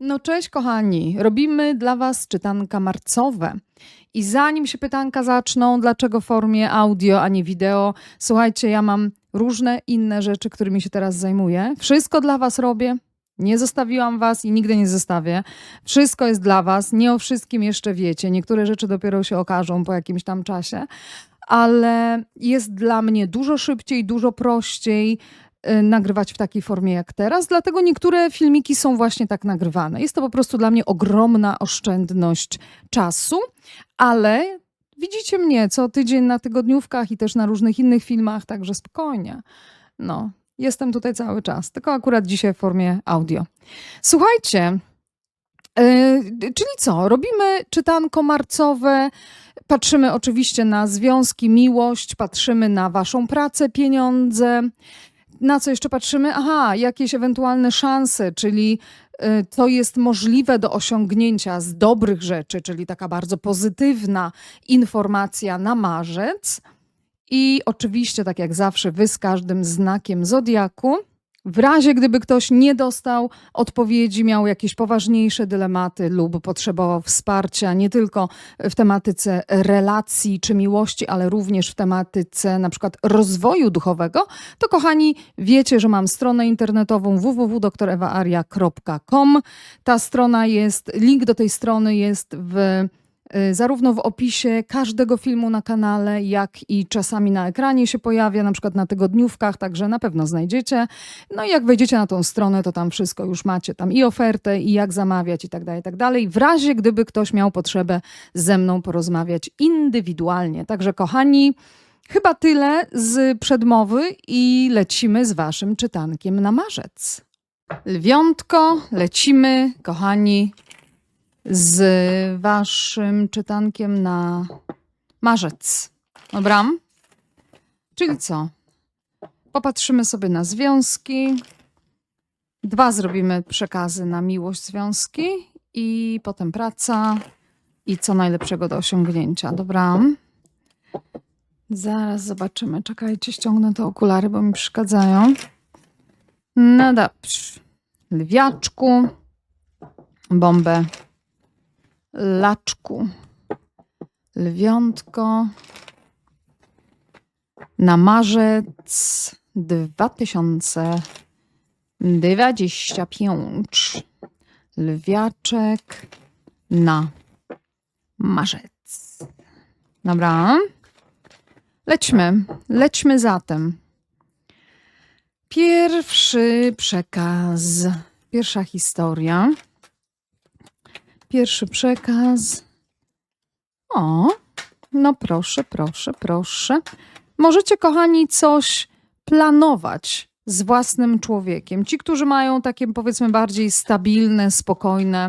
No cześć kochani, robimy dla Was czytanka marcowe. I zanim się pytanka zaczną, dlaczego w formie audio, a nie wideo, słuchajcie, ja mam różne inne rzeczy, którymi się teraz zajmuję. Wszystko dla Was robię. Nie zostawiłam Was i nigdy nie zostawię. Wszystko jest dla Was. Nie o wszystkim jeszcze wiecie. Niektóre rzeczy dopiero się okażą po jakimś tam czasie, ale jest dla mnie dużo szybciej, dużo prościej nagrywać w takiej formie jak teraz, dlatego niektóre filmiki są właśnie tak nagrywane. Jest to po prostu dla mnie ogromna oszczędność czasu, ale widzicie mnie co tydzień na tygodniówkach i też na różnych innych filmach, także spokojnie. No, jestem tutaj cały czas, tylko akurat dzisiaj w formie audio. Słuchajcie, yy, czyli co? Robimy czytanko marcowe. Patrzymy oczywiście na związki, miłość, patrzymy na waszą pracę, pieniądze. Na co jeszcze patrzymy? Aha, jakieś ewentualne szanse, czyli y, co jest możliwe do osiągnięcia z dobrych rzeczy, czyli taka bardzo pozytywna informacja na marzec. I oczywiście, tak jak zawsze, wy z każdym znakiem zodiaku. W razie gdyby ktoś nie dostał odpowiedzi, miał jakieś poważniejsze dylematy lub potrzebował wsparcia nie tylko w tematyce relacji czy miłości, ale również w tematyce na przykład rozwoju duchowego, to kochani, wiecie, że mam stronę internetową www.doktorewaria.com. Ta strona jest, link do tej strony jest w zarówno w opisie każdego filmu na kanale, jak i czasami na ekranie się pojawia, na przykład na tygodniówkach, także na pewno znajdziecie. No i jak wejdziecie na tą stronę, to tam wszystko już macie, tam i ofertę, i jak zamawiać, i tak dalej, i tak dalej. W razie, gdyby ktoś miał potrzebę ze mną porozmawiać indywidualnie. Także kochani, chyba tyle z przedmowy i lecimy z waszym czytankiem na marzec. Lwiątko, lecimy, kochani, z waszym czytankiem na marzec. Dobra? Czyli co? Popatrzymy sobie na związki. Dwa zrobimy przekazy na miłość związki i potem praca i co najlepszego do osiągnięcia. Dobra? Zaraz zobaczymy. Czekajcie, ściągnę te okulary, bo mi przeszkadzają. No dobrze. Lwiaczku, bombę, laczku, lwiątko, na marzec 2025. Lwiaczek na marzec. Dobra. Lećmy, lećmy zatem. Pierwszy przekaz, pierwsza historia. Pierwszy przekaz. O, no proszę, proszę, proszę. Możecie, kochani, coś planować z własnym człowiekiem. Ci, którzy mają takie, powiedzmy, bardziej stabilne, spokojne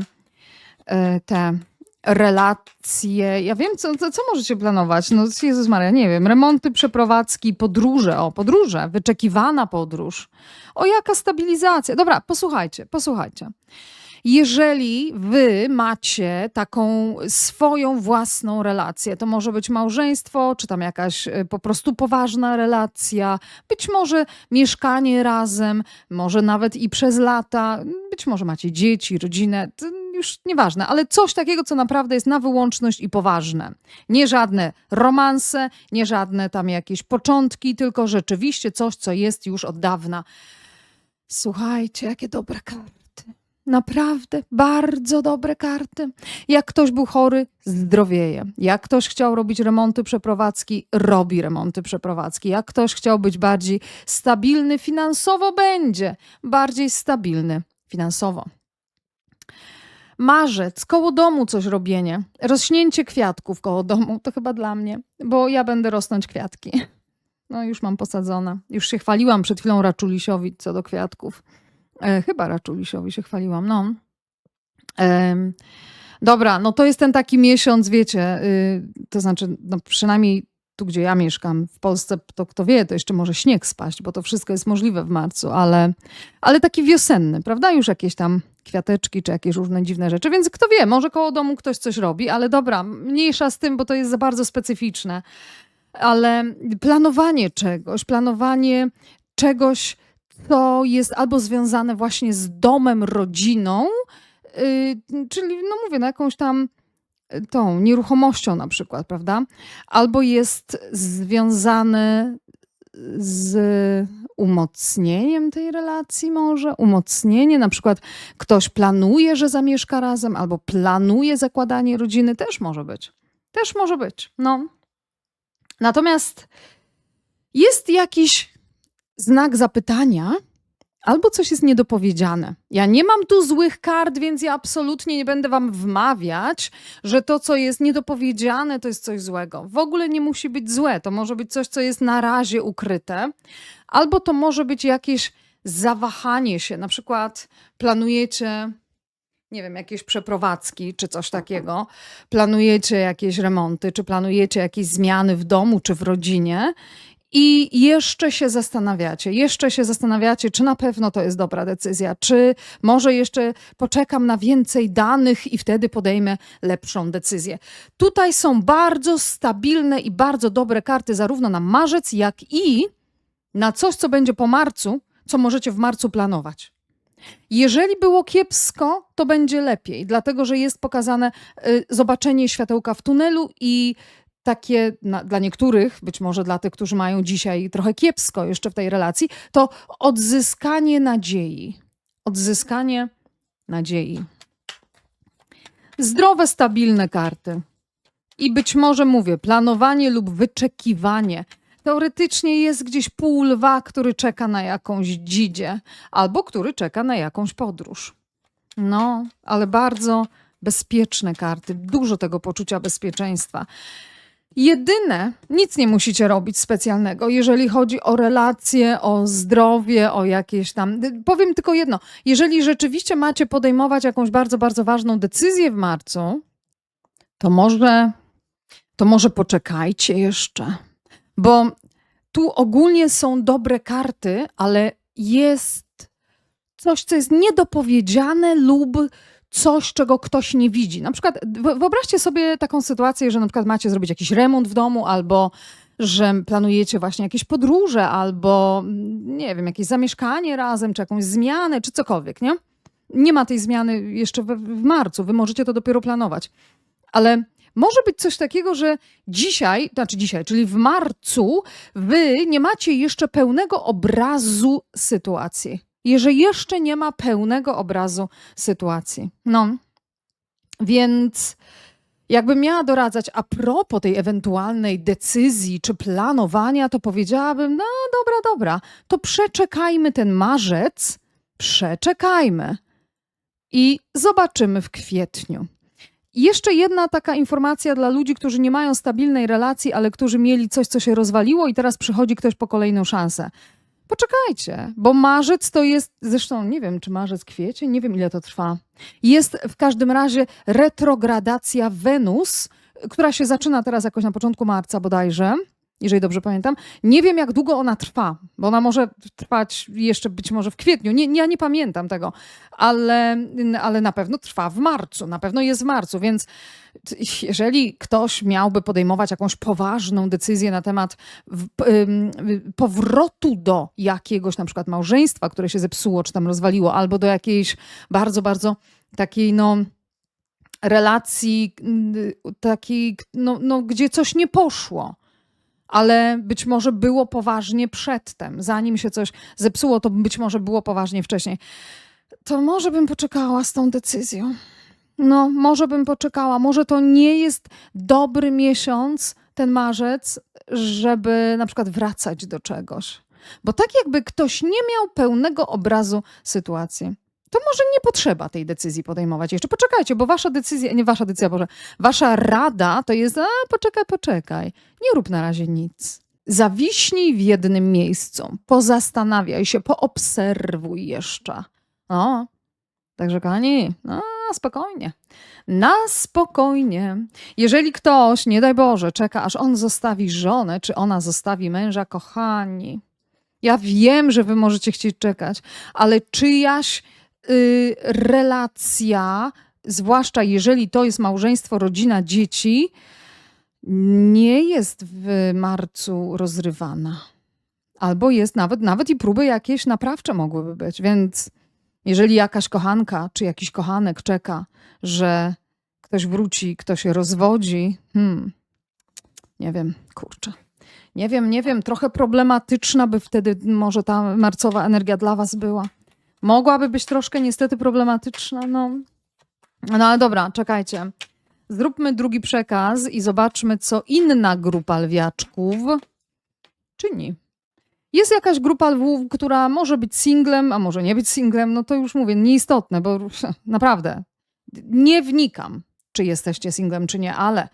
e, te relacje. Ja wiem, co, co, co możecie planować. No, Jezus Maria, nie wiem. Remonty, przeprowadzki, podróże. O, podróże. Wyczekiwana podróż. O, jaka stabilizacja. Dobra, posłuchajcie, posłuchajcie. Jeżeli wy macie taką swoją własną relację, to może być małżeństwo, czy tam jakaś y, po prostu poważna relacja, być może mieszkanie razem, może nawet i przez lata, być może macie dzieci, rodzinę, już nieważne, ale coś takiego, co naprawdę jest na wyłączność i poważne. Nie żadne romanse, nie żadne tam jakieś początki, tylko rzeczywiście coś, co jest już od dawna. Słuchajcie, jakie dobre karty. Naprawdę bardzo dobre karty. Jak ktoś był chory, zdrowieje. Jak ktoś chciał robić remonty przeprowadzki, robi remonty przeprowadzki. Jak ktoś chciał być bardziej stabilny finansowo, będzie bardziej stabilny finansowo. Marzec, koło domu coś robienie. Rośnięcie kwiatków koło domu, to chyba dla mnie, bo ja będę rosnąć kwiatki. No już mam posadzone. Już się chwaliłam przed chwilą Raczulisiowi co do kwiatków. E, chyba Raczulisiowi się chwaliłam, no. Dobra, no to jest ten taki miesiąc, wiecie, y, to znaczy, no przynajmniej tu, gdzie ja mieszkam, w Polsce, to kto wie, to jeszcze może śnieg spaść, bo to wszystko jest możliwe w marcu, ale, ale taki wiosenny, prawda? Już jakieś tam kwiateczki, czy jakieś różne dziwne rzeczy, więc kto wie, może koło domu ktoś coś robi, ale dobra, mniejsza z tym, bo to jest za bardzo specyficzne. Ale planowanie czegoś, planowanie czegoś, co jest albo związane właśnie z domem, rodziną, y, czyli no mówię, na jakąś tam y, tą nieruchomością na przykład, prawda? Albo jest związany z umocnieniem tej relacji może, umocnienie, na przykład ktoś planuje, że zamieszka razem, albo planuje zakładanie rodziny, też może być. Też może być, no. Natomiast jest jakiś znak zapytania, albo coś jest niedopowiedziane. Ja nie mam tu złych kart, więc ja absolutnie nie będę wam wmawiać, że to, co jest niedopowiedziane, to jest coś złego. W ogóle nie musi być złe. To może być coś, co jest na razie ukryte, albo to może być jakieś zawahanie się. Na przykład planujecie nie wiem, jakieś przeprowadzki czy coś takiego, planujecie jakieś remonty, czy planujecie jakieś zmiany w domu czy w rodzinie i jeszcze się zastanawiacie, jeszcze się zastanawiacie, czy na pewno to jest dobra decyzja, czy może jeszcze poczekam na więcej danych i wtedy podejmę lepszą decyzję. Tutaj są bardzo stabilne i bardzo dobre karty, zarówno na marzec, jak i na coś, co będzie po marcu, co możecie w marcu planować. Jeżeli było kiepsko, to będzie lepiej, dlatego że jest pokazane y, zobaczenie światełka w tunelu i takie na, dla niektórych, być może dla tych, którzy mają dzisiaj trochę kiepsko jeszcze w tej relacji, to odzyskanie nadziei. Odzyskanie nadziei. Zdrowe, stabilne karty. I być może mówię, planowanie lub wyczekiwanie. Teoretycznie jest gdzieś pół lwa, który czeka na jakąś dzidzie, albo który czeka na jakąś podróż. No, ale bardzo bezpieczne karty, dużo tego poczucia bezpieczeństwa. Jedyne, nic nie musicie robić specjalnego, jeżeli chodzi o relacje, o zdrowie, o jakieś tam. Powiem tylko jedno: jeżeli rzeczywiście macie podejmować jakąś bardzo, bardzo ważną decyzję w marcu, to może, to może poczekajcie jeszcze, bo tu ogólnie są dobre karty, ale jest coś, co jest niedopowiedziane lub coś, czego ktoś nie widzi. Na przykład wyobraźcie sobie taką sytuację, że na przykład macie zrobić jakiś remont w domu albo że planujecie właśnie jakieś podróże albo nie wiem, jakieś zamieszkanie razem, czy jakąś zmianę, czy cokolwiek, nie? Nie ma tej zmiany jeszcze w, w marcu, wy możecie to dopiero planować. Ale może być coś takiego, że dzisiaj, znaczy dzisiaj, czyli w marcu, wy nie macie jeszcze pełnego obrazu sytuacji że jeszcze nie ma pełnego obrazu sytuacji. No, więc jakbym miała doradzać a propos tej ewentualnej decyzji czy planowania, to powiedziałabym: No, dobra, dobra, to przeczekajmy ten marzec, przeczekajmy i zobaczymy w kwietniu. Jeszcze jedna taka informacja dla ludzi, którzy nie mają stabilnej relacji, ale którzy mieli coś, co się rozwaliło, i teraz przychodzi ktoś po kolejną szansę. Poczekajcie, bo marzec to jest, zresztą nie wiem, czy marzec, kwiecień, nie wiem ile to trwa. Jest w każdym razie retrogradacja Wenus, która się zaczyna teraz jakoś na początku marca bodajże jeżeli dobrze pamiętam. Nie wiem, jak długo ona trwa, bo ona może trwać jeszcze być może w kwietniu. Nie, ja nie pamiętam tego, ale, ale na pewno trwa w marcu, na pewno jest w marcu, więc jeżeli ktoś miałby podejmować jakąś poważną decyzję na temat powrotu do jakiegoś na przykład małżeństwa, które się zepsuło czy tam rozwaliło, albo do jakiejś bardzo, bardzo takiej no relacji takiej, no, no, gdzie coś nie poszło, ale być może było poważnie przedtem, zanim się coś zepsuło, to być może było poważnie wcześniej. To może bym poczekała z tą decyzją. No, może bym poczekała. Może to nie jest dobry miesiąc, ten marzec, żeby na przykład wracać do czegoś. Bo tak jakby ktoś nie miał pełnego obrazu sytuacji to może nie potrzeba tej decyzji podejmować jeszcze. Poczekajcie, bo wasza decyzja, nie wasza decyzja, Boże, wasza rada to jest, a poczekaj, poczekaj, nie rób na razie nic. Zawiśnij w jednym miejscu, pozastanawiaj się, poobserwuj jeszcze. O, także kochani, no spokojnie. Na spokojnie. Jeżeli ktoś, nie daj Boże, czeka, aż on zostawi żonę, czy ona zostawi męża, kochani, ja wiem, że wy możecie chcieć czekać, ale czyjaś Y, relacja, zwłaszcza jeżeli to jest małżeństwo, rodzina, dzieci, nie jest w marcu rozrywana. Albo jest nawet, nawet i próby jakieś naprawcze mogłyby być, więc Jeżeli jakaś kochanka czy jakiś kochanek czeka, że ktoś wróci, kto się rozwodzi, hmm, nie wiem, kurczę. Nie wiem, nie wiem, trochę problematyczna by wtedy może ta marcowa energia dla was była. Mogłaby być troszkę niestety problematyczna, no. No ale dobra, czekajcie. Zróbmy drugi przekaz i zobaczmy, co inna grupa lwiaczków czyni. Jest jakaś grupa lwów, która może być singlem, a może nie być singlem, no to już mówię, nieistotne, bo naprawdę nie wnikam, czy jesteście singlem, czy nie, ale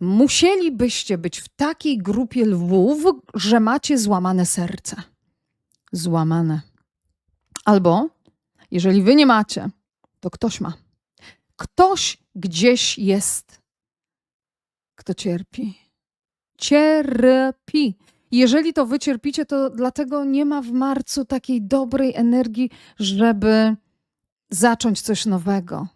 musielibyście być w takiej grupie lwów, że macie złamane serce. Złamane. Albo jeżeli wy nie macie, to ktoś ma. Ktoś gdzieś jest, kto cierpi. Cierpi. Jeżeli to wy cierpicie, to dlatego nie ma w marcu takiej dobrej energii, żeby zacząć coś nowego.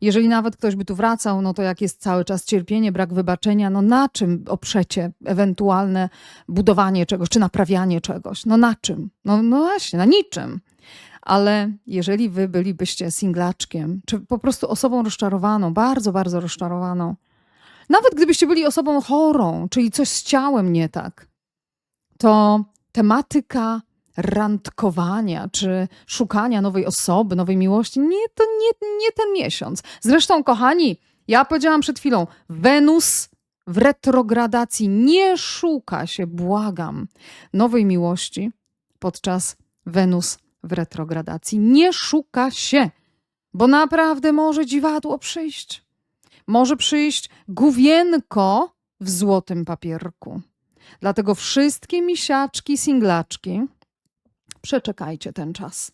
Jeżeli nawet ktoś by tu wracał, no to jak jest cały czas cierpienie, brak wybaczenia, no na czym oprzecie ewentualne budowanie czegoś, czy naprawianie czegoś? No na czym? No, no właśnie, na niczym. Ale jeżeli wy bylibyście singlaczkiem, czy po prostu osobą rozczarowaną, bardzo, bardzo rozczarowaną, nawet gdybyście byli osobą chorą, czyli coś z ciałem nie tak, to tematyka randkowania czy szukania nowej osoby, nowej miłości, nie, to nie, nie ten miesiąc. Zresztą, kochani, ja powiedziałam przed chwilą, Wenus w retrogradacji nie szuka się, błagam, nowej miłości podczas Wenus w retrogradacji. Nie szuka się, bo naprawdę może dziwadło przyjść. Może przyjść gówienko w złotym papierku. Dlatego wszystkie misiaczki, singlaczki, przeczekajcie ten czas.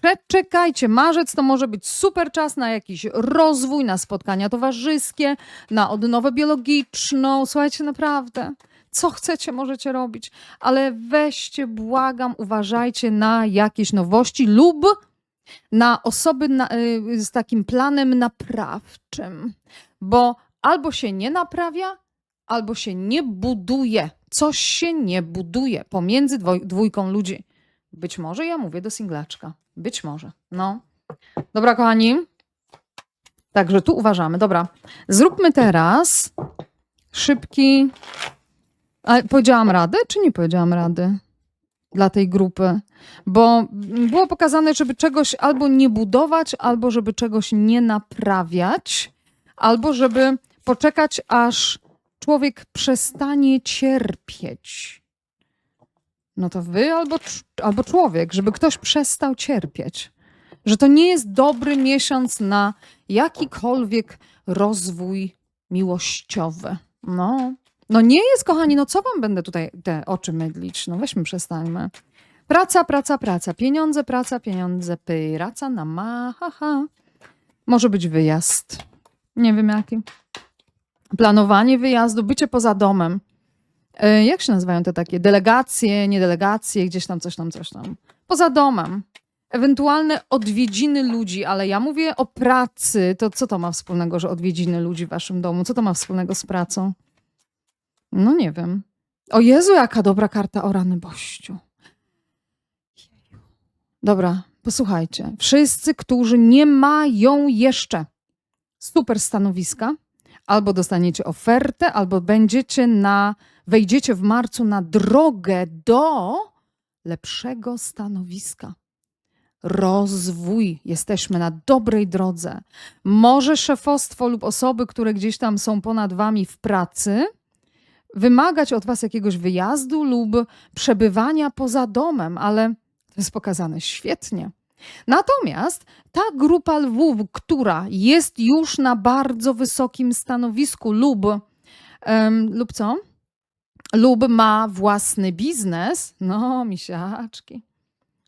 Przeczekajcie. Marzec to może być super czas na jakiś rozwój, na spotkania towarzyskie, na odnowę biologiczną. Słuchajcie, naprawdę. Co chcecie, możecie robić, ale weźcie, błagam, uważajcie na jakieś nowości lub na osoby na, y, z takim planem naprawczym, bo albo się nie naprawia, albo się nie buduje. Coś się nie buduje pomiędzy dwójką ludzi. Być może ja mówię do singlaczka. Być może. No. Dobra, kochani. Także tu uważamy. Dobra. Zróbmy teraz szybki. A powiedziałam radę, czy nie powiedziałam rady dla tej grupy? Bo było pokazane, żeby czegoś albo nie budować, albo żeby czegoś nie naprawiać, albo żeby poczekać, aż człowiek przestanie cierpieć. No to wy albo, albo człowiek, żeby ktoś przestał cierpieć. Że to nie jest dobry miesiąc na jakikolwiek rozwój miłościowy. No, no nie jest, kochani, no co wam będę tutaj te oczy mydlić? No weźmy, przestańmy. Praca, praca, praca. Pieniądze, praca, pieniądze. Praca na ma, ha, ha. Może być wyjazd. Nie wiem jaki. Planowanie wyjazdu, bycie poza domem. E, Jak się nazywają te takie delegacje, niedelegacje, gdzieś tam, coś tam, coś tam. Poza domem. Ewentualne odwiedziny ludzi, ale ja mówię o pracy. To co to ma wspólnego, że odwiedziny ludzi w waszym domu? Co to ma wspólnego z pracą? No nie wiem. O Jezu, jaka dobra karta o rany bościu. Dobra, posłuchajcie. Wszyscy, którzy nie mają jeszcze super stanowiska, albo dostaniecie ofertę, albo będziecie na, wejdziecie w marcu na drogę do lepszego stanowiska. Rozwój, jesteśmy na dobrej drodze. Może szefostwo lub osoby, które gdzieś tam są ponad wami w pracy, wymagać od was jakiegoś wyjazdu lub przebywania poza domem, ale to jest pokazane świetnie. Natomiast ta grupa lwów, która jest już na bardzo wysokim stanowisku lub, em, lub co? Lub ma własny biznes, no misiaczki.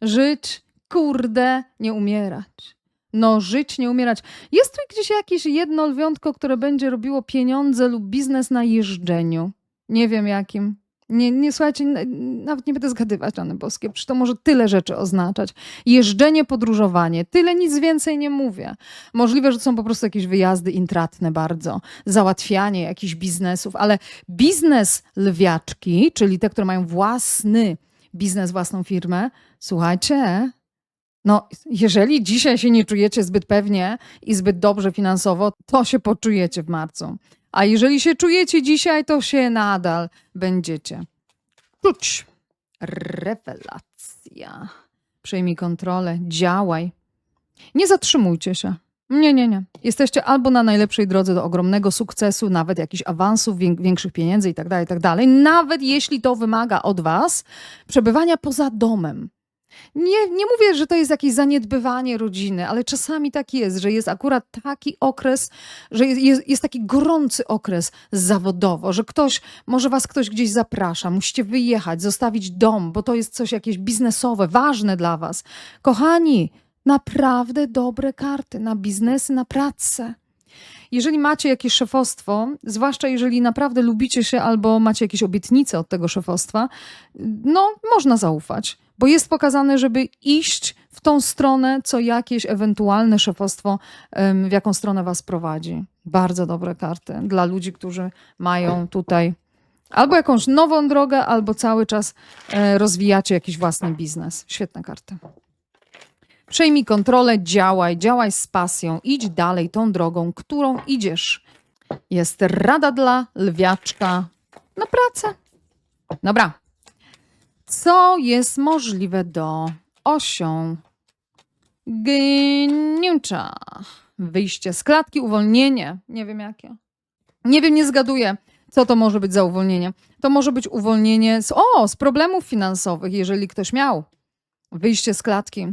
Żyć, kurde, nie umierać. No, żyć, nie umierać. Jest tu gdzieś jakieś jedno lwiątko, które będzie robiło pieniądze lub biznes na jeżdżeniu. Nie wiem jakim. Nie, nie słuchajcie, nawet nie będę zgadywać, Rany Boskie, przecież to może tyle rzeczy oznaczać. Jeżdżenie, podróżowanie, tyle, nic więcej nie mówię. Możliwe, że są po prostu jakieś wyjazdy intratne bardzo, załatwianie jakichś biznesów, ale biznes lwiaczki, czyli te, które mają własny biznes, własną firmę, słuchajcie, No, jeżeli dzisiaj się nie czujecie zbyt pewnie i zbyt dobrze finansowo, to się poczujecie w marcu. A jeżeli się czujecie dzisiaj, to się nadal będziecie czuć. Rewelacja. Przejmij kontrolę, działaj. Nie zatrzymujcie się. Nie, nie, nie. Jesteście albo na najlepszej drodze do ogromnego sukcesu, nawet jakichś awansów, wię- większych pieniędzy i tak dalej, i tak. Nawet jeśli to wymaga od was przebywania poza domem. Nie, nie mówię, że to jest jakieś zaniedbywanie rodziny, ale czasami tak jest, że jest akurat taki okres, że jest, jest, jest taki gorący okres zawodowo, że ktoś, może was ktoś gdzieś zaprasza, musicie wyjechać, zostawić dom, bo to jest coś jakieś biznesowe, ważne dla was. Kochani, naprawdę dobre karty na biznesy, na pracę. Jeżeli macie jakieś szefostwo, zwłaszcza jeżeli naprawdę lubicie się albo macie jakieś obietnice od tego szefostwa, no można zaufać, bo jest pokazane, żeby iść w tą stronę, co jakieś ewentualne szefostwo, w jaką stronę was prowadzi. Bardzo dobre karty dla ludzi, którzy mają tutaj albo jakąś nową drogę, albo cały czas e, rozwijacie jakiś własny biznes. Świetne karty. Przejmij kontrolę, działaj, działaj z pasją, idź dalej tą drogą, którą idziesz. Jest rada dla lwiaczka na pracę. Dobra. Co jest możliwe do osiągnięcia? Wyjście z klatki, uwolnienie. Nie wiem jakie. Nie wiem, nie zgaduję, co to może być za uwolnienie. To może być uwolnienie z, o, z problemów finansowych, jeżeli ktoś miał. Wyjście z klatki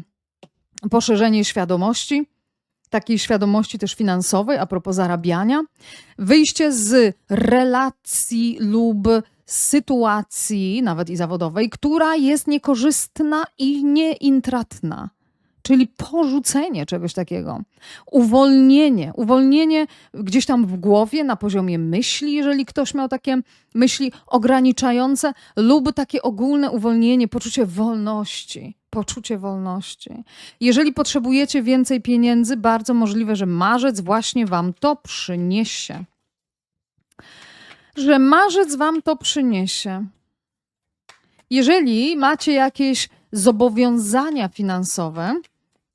poszerzenie świadomości, takiej świadomości też finansowej, a propos zarabiania, wyjście z relacji lub sytuacji, nawet i zawodowej, która jest niekorzystna i nieintratna. Czyli porzucenie czegoś takiego. Uwolnienie. Uwolnienie gdzieś tam w głowie, na poziomie myśli, jeżeli ktoś miał takie myśli ograniczające, lub takie ogólne uwolnienie, poczucie wolności. Poczucie wolności. Jeżeli potrzebujecie więcej pieniędzy, bardzo możliwe, że marzec właśnie wam to przyniesie. Że marzec wam to przyniesie. Jeżeli macie jakieś zobowiązania finansowe,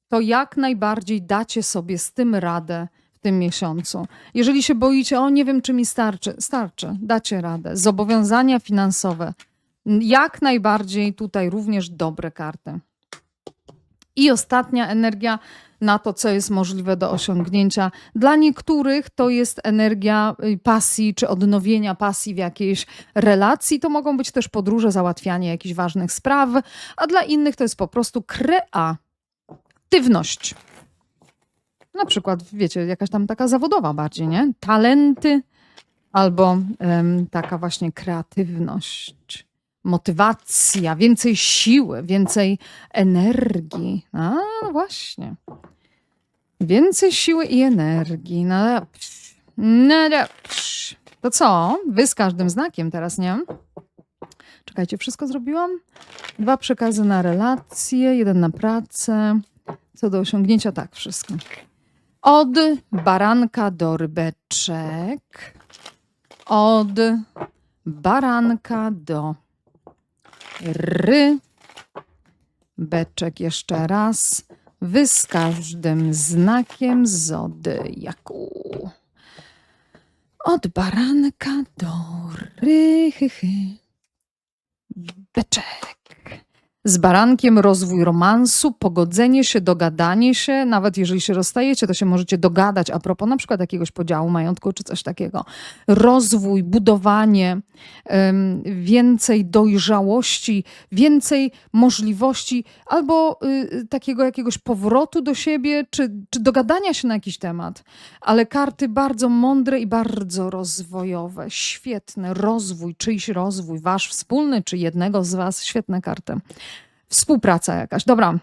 to jak najbardziej dacie sobie z tym radę w tym miesiącu. Jeżeli się boicie, o nie wiem, czy mi starczy, starczy, dacie radę. Zobowiązania finansowe. Jak najbardziej tutaj również dobre karty. I ostatnia energia na to, co jest możliwe do osiągnięcia. Dla niektórych to jest energia y, pasji czy odnowienia pasji w jakiejś relacji. To mogą być też podróże, załatwianie jakichś ważnych spraw, a dla innych to jest po prostu kreatywność. Na przykład, wiecie, jakaś tam taka zawodowa bardziej, nie? Talenty albo em, taka właśnie kreatywność motywacja, więcej siły, więcej energii. A, no właśnie. Więcej siły i energii. No dobrze. No. To co? Wy z każdym znakiem teraz, nie? Czekajcie, wszystko zrobiłam? Dwa przekazy na relacje, jeden na pracę. Co do osiągnięcia, tak, wszystko. Od baranka do rybeczek. Od baranka do ry. Beczek jeszcze raz. Wy z każdym znakiem zodiaku. Od baranka do ry. Hy, hy. Beczek. Z barankiem rozwój romansu, pogodzenie się, dogadanie się. Nawet jeżeli się rozstajecie, to się możecie dogadać a propos na przykład jakiegoś podziału majątku czy coś takiego. Rozwój, budowanie, więcej dojrzałości, więcej możliwości albo y, takiego jakiegoś powrotu do siebie, czy, czy dogadania się na jakiś temat. Ale karty bardzo mądre i bardzo rozwojowe. Świetne. Rozwój, czyjś rozwój, wasz wspólny, czy jednego z was. Świetne karty. Współpraca jakaś. Dobra.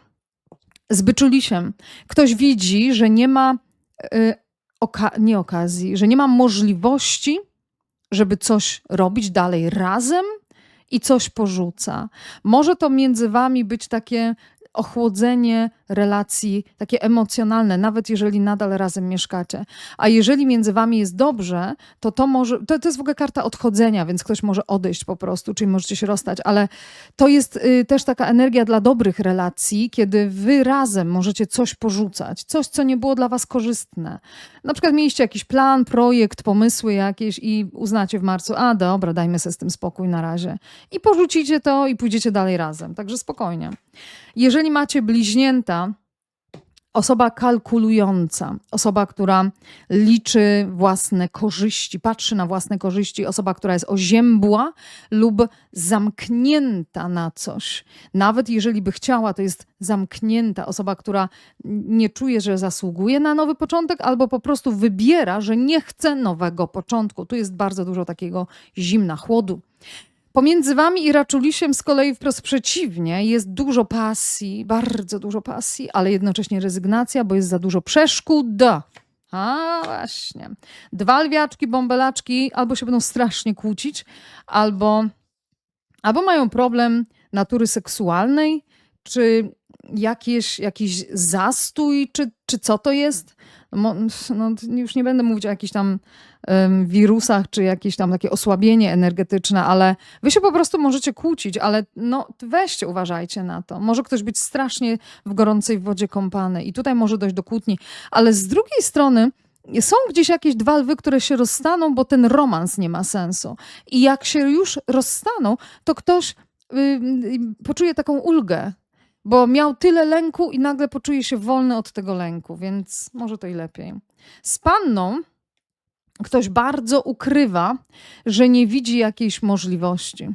Z byczulisiem. Ktoś widzi, że nie ma y, oka- nie okazji, że nie ma możliwości, żeby coś robić dalej razem i coś porzuca. Może to między wami być takie ochłodzenie relacji, takie emocjonalne, nawet jeżeli nadal razem mieszkacie. A jeżeli między wami jest dobrze, to to może, to, to jest w ogóle karta odchodzenia, więc ktoś może odejść po prostu, czyli możecie się rozstać, ale to jest y, też taka energia dla dobrych relacji, kiedy wy razem możecie coś porzucać, coś, co nie było dla was korzystne. Na przykład mieliście jakiś plan, projekt, pomysły jakieś i uznacie w marcu, a dobra, dajmy sobie z tym spokój na razie. I porzucicie to i pójdziecie dalej razem, także spokojnie. Jeżeli macie bliźnięta, osoba kalkulująca, osoba, która liczy własne korzyści, patrzy na własne korzyści, osoba, która jest oziębła lub zamknięta na coś. Nawet jeżeli by chciała, to jest zamknięta osoba, która nie czuje, że zasługuje na nowy początek, albo po prostu wybiera, że nie chce nowego początku. Tu jest bardzo dużo takiego zimna, chłodu. Pomiędzy wami i Raczulisiem z kolei wprost przeciwnie, jest dużo pasji, bardzo dużo pasji, ale jednocześnie rezygnacja, bo jest za dużo przeszkód. A właśnie. Dwa lwiaczki, bąbelaczki albo się będą strasznie kłócić, albo, albo mają problem natury seksualnej, czy jakieś, jakiś zastój, czy, czy co to jest. No, no, już nie będę mówić o jakichś tam wirusach, czy jakieś tam takie osłabienie energetyczne, ale wy się po prostu możecie kłócić, ale no weźcie, uważajcie na to. Może ktoś być strasznie w gorącej wodzie kąpany i tutaj może dojść do kłótni, ale z drugiej strony są gdzieś jakieś dwa lwy, które się rozstaną, bo ten romans nie ma sensu. I jak się już rozstaną, to ktoś y, poczuje taką ulgę, bo miał tyle lęku i nagle poczuje się wolny od tego lęku, więc może to i lepiej. Z panną ktoś bardzo ukrywa, że nie widzi jakiejś możliwości.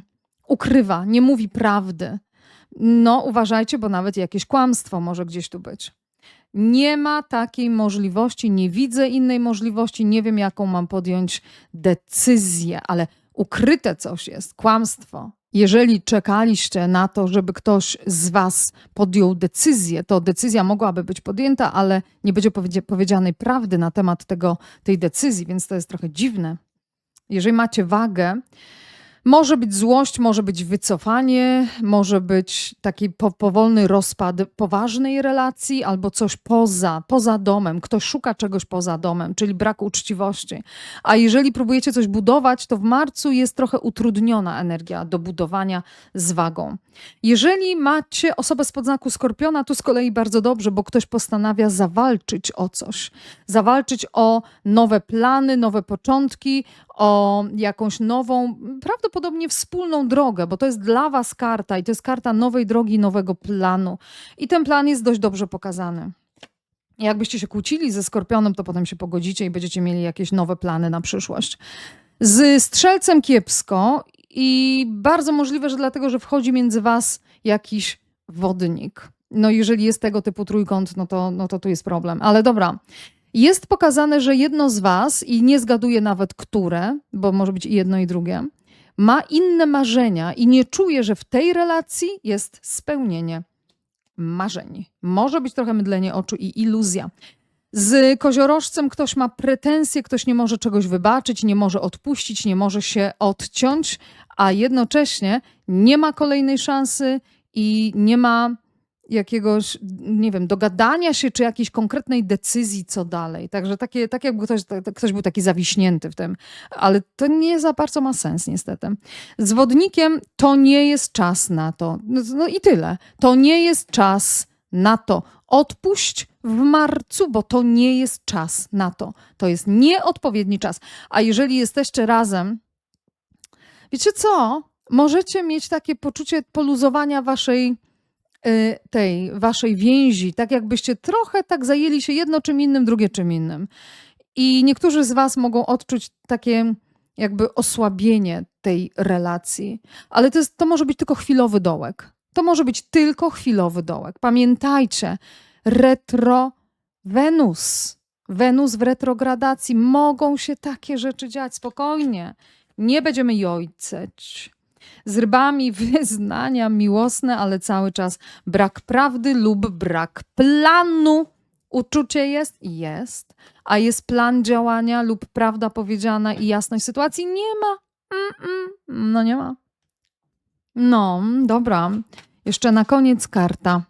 Ukrywa, nie mówi prawdy. No, uważajcie, bo nawet jakieś kłamstwo może gdzieś tu być. Nie ma takiej możliwości, nie widzę innej możliwości, nie wiem, jaką mam podjąć decyzję, ale ukryte coś jest, kłamstwo. Jeżeli czekaliście na to, żeby ktoś z Was podjął decyzję, to decyzja mogłaby być podjęta, ale nie będzie powiedzianej prawdy na temat tego, tej decyzji, więc to jest trochę dziwne. Jeżeli macie wagę, może być złość, może być wycofanie, może być taki po, powolny rozpad poważnej relacji albo coś poza, poza domem. Ktoś szuka czegoś poza domem, czyli brak uczciwości. A jeżeli próbujecie coś budować, to w marcu jest trochę utrudniona energia do budowania z wagą. Jeżeli macie osobę z podznaku skorpiona, tu z kolei bardzo dobrze, bo ktoś postanawia zawalczyć o coś. Zawalczyć o nowe plany, nowe początki, o jakąś nową, prawdopodobnie wspólną drogę, bo to jest dla Was karta i to jest karta nowej drogi, nowego planu. I ten plan jest dość dobrze pokazany. Jakbyście się kłócili ze skorpionem, to potem się pogodzicie i będziecie mieli jakieś nowe plany na przyszłość. Z strzelcem kiepsko i bardzo możliwe, że dlatego, że wchodzi między Was jakiś wodnik. No, jeżeli jest tego typu trójkąt, no to, no to tu jest problem. Ale dobra. Jest pokazane, że jedno z Was, i nie zgaduję nawet które, bo może być i jedno i drugie, ma inne marzenia i nie czuje, że w tej relacji jest spełnienie marzeń. Może być trochę mydlenie oczu i iluzja. Z koziorożcem ktoś ma pretensje, ktoś nie może czegoś wybaczyć, nie może odpuścić, nie może się odciąć, a jednocześnie nie ma kolejnej szansy i nie ma jakiegoś, nie wiem, dogadania się, czy jakiejś konkretnej decyzji, co dalej. Także takie, tak jakby ktoś, tak, ktoś był taki zawiśnięty w tym. Ale to nie za bardzo ma sens, niestety. Z wodnikiem to nie jest czas na to. No, no i tyle. To nie jest czas na to. Odpuść w marcu, bo to nie jest czas na to. To jest nieodpowiedni czas. A jeżeli jesteście razem, wiecie co? Możecie mieć takie poczucie poluzowania waszej tej waszej więzi, tak jakbyście trochę tak zajęli się jedno czym innym, drugie czym innym. I niektórzy z was mogą odczuć takie jakby osłabienie tej relacji, ale to, jest, to może być tylko chwilowy dołek. To może być tylko chwilowy dołek. Pamiętajcie, retro Wenus. Wenus w retrogradacji. Mogą się takie rzeczy dziać spokojnie. Nie będziemy jojceć z rybami wyznania miłosne, ale cały czas brak prawdy lub brak planu. Uczucie jest? Jest. A jest plan działania lub prawda powiedziana i jasność sytuacji? Nie ma. Mm-mm. No nie ma. No, dobra. Jeszcze na koniec karta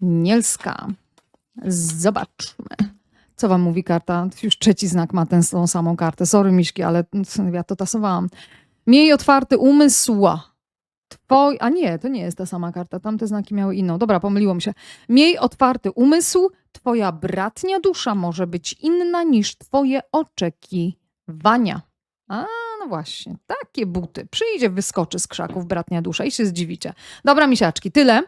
Anielska. Zobaczmy. Co wam mówi karta? Już trzeci znak ma tę samą kartę. Sorry, Miśki, ale ja to tasowałam. Miej otwarty umysł. Twoj... A nie, to nie jest ta sama karta. Tamte znaki miały inną. Dobra, pomyliło mi się. Miej otwarty umysł. Twoja bratnia dusza może być inna niż twoje oczekiwania. A, no właśnie. Takie buty. Przyjdzie, wyskoczy z krzaków bratnia dusza i się zdziwicie. Dobra, misiaczki, tyle.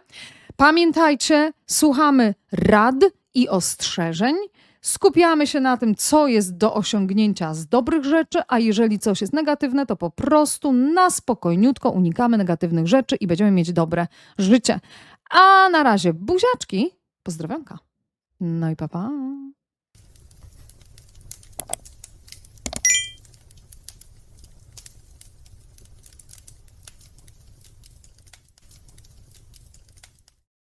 Pamiętajcie, słuchamy rad i ostrzeżeń. Skupiamy się na tym, co jest do osiągnięcia z dobrych rzeczy, a jeżeli coś jest negatywne, to po prostu na spokojniutko unikamy negatywnych rzeczy i będziemy mieć dobre życie. A na razie buziaczki, pozdrowionka. No i papa. Pa.